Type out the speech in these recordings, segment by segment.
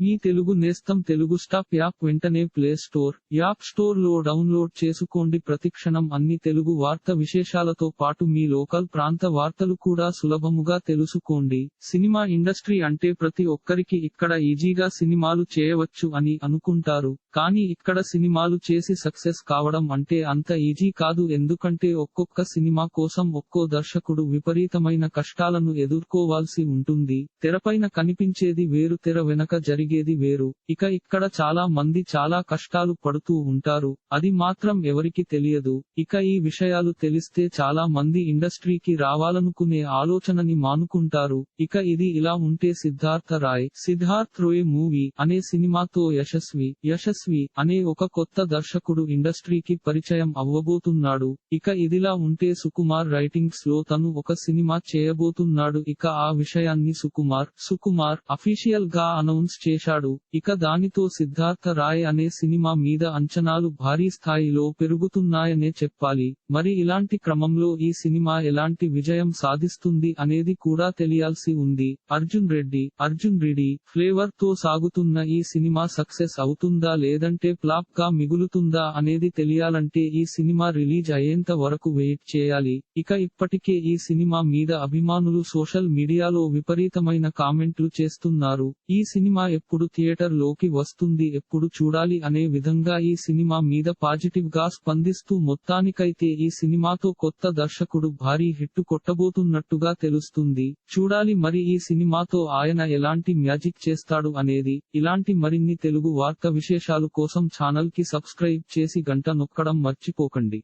మీ తెలుగు నేస్తం Telugu stop app వెంటనే play store app స్టోర్లో డౌన్లోడ్ చేసుకోండి. ప్రతిక్షణం అన్ని తెలుగు వార్త విశేషాలతో పాటు మీ లోకల్ ప్రాంత వార్తలు కూడా సులభముగా తెలుసుకోండి. సినిమా ఇండస్ట్రీ అంటే ప్రతి ఒక్కరికి ఇక్కడ ఈజీగా సినిమాలు చేయవచ్చు అని అనుకుంటారు. కానీ ఇక్కడ సినిమాలు చేసి సక్సెస్ కావడం అంటే అంత ఈజీ కాదు. ఎందుకంటే ఒక్కొక్క సినిమా కోసం ఒక్కో దర్శకుడు విపరీతమైన కష్టాలను ఎదుర్కోవాల్సి ఉంటుంది. తెరపైన కనిపించేది వేరు తెర వెనక జరిగేది వేరు. ఇక ఇక్కడ చాలా మంది చాలా కష్టాలు పడుతూ ఉంటారు. అది మాత్రం ఎవరికి తెలియదు. ఇక ఈ విషయాలు తెలిస్తే చాలా మంది ఇండస్ట్రీకి రావాలనుకునే ఆలోచనని మానుకుంటారు. ఇక ఇది ఇలా ఉంటే సిద్ధార్థ రాయ్ సిద్ధార్థ్ రోయ్ మూవీ అనే సినిమాతో యశస్వి యశస్వి అనే ఒక కొత్త దర్శకుడు ఇండస్ట్రీకి పరిచయం అవ్వబోతున్నాడు. ఇక ఇదిలా ఉంటే సుకుమార్ రైటింగ్స్లో తను ఒక సినిమా చేయబోతున్నాడు. ఇక ఆ విషయాన్ని సుకుమార్ సుకుమార్ అఫీషియల్గా అనౌన్స్ చేశాడు. ఇక దానితో సిద్ధార్థ రాయ్ అనే సినిమా మీద అంచనాలు భారీ స్థాయిలో పెరుగుతున్నాయనే చెప్పాలి. మరి ఇలాంటి క్రమంలో ఈ సినిమా ఎలాంటి విజయం సాధిస్తుంది అనేది కూడా తెలియాల్సి ఉంది. అర్జున్ రెడ్డి అర్జున్ రెడ్డి ఫ్లేవర్తో సాగుతున్న ఈ సినిమా సక్సెస్ అవుతుందా లేదంటే ఫ్లాప్గా మిగులుతుందా అనేది తెలియాలంటే ఈ సినిమా రిలీజ్ అయ్యేంత వరకు వెయిట్ చేయాలి. ఇక ఇప్పటికే ఈ సినిమా మీద అభిమానులు సోషల్ మీడియాలో విపరీతమైన కామెంట్లు చేస్తున్నారు. ఈ సినిమా ఎప్పుడు థియేటర్లోకి వస్తుంది ఎప్పుడు చూడాలి అనే విధంగా ఈ సినిమా మీద పాజిటివ్గా స్పందిస్తూ మొత్తానికైతే ఈ సినిమాతో కొత్త దర్శకుడు భారీ హిట్ కొట్టబోతున్నట్టుగా తెలుస్తుంది. చూడాలి మరి ఈ సినిమాతో ఆయన ఎలాంటి మ్యాజిక్ చేస్తాడు అనేది ఇలాంటి మరిన్ని తెలుగు వార్త విశేషాలు కోసం ఛానల్కి సబ్స్క్రైబ్ చేసి గంట నొక్కడం మర్చిపోకండి.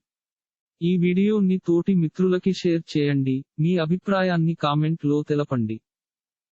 ఈ వీడియోని తోటి మిత్రులకి షేర్ చేయండి. మీ అభిప్రాయాన్ని కామెంట్లో తెలపండి.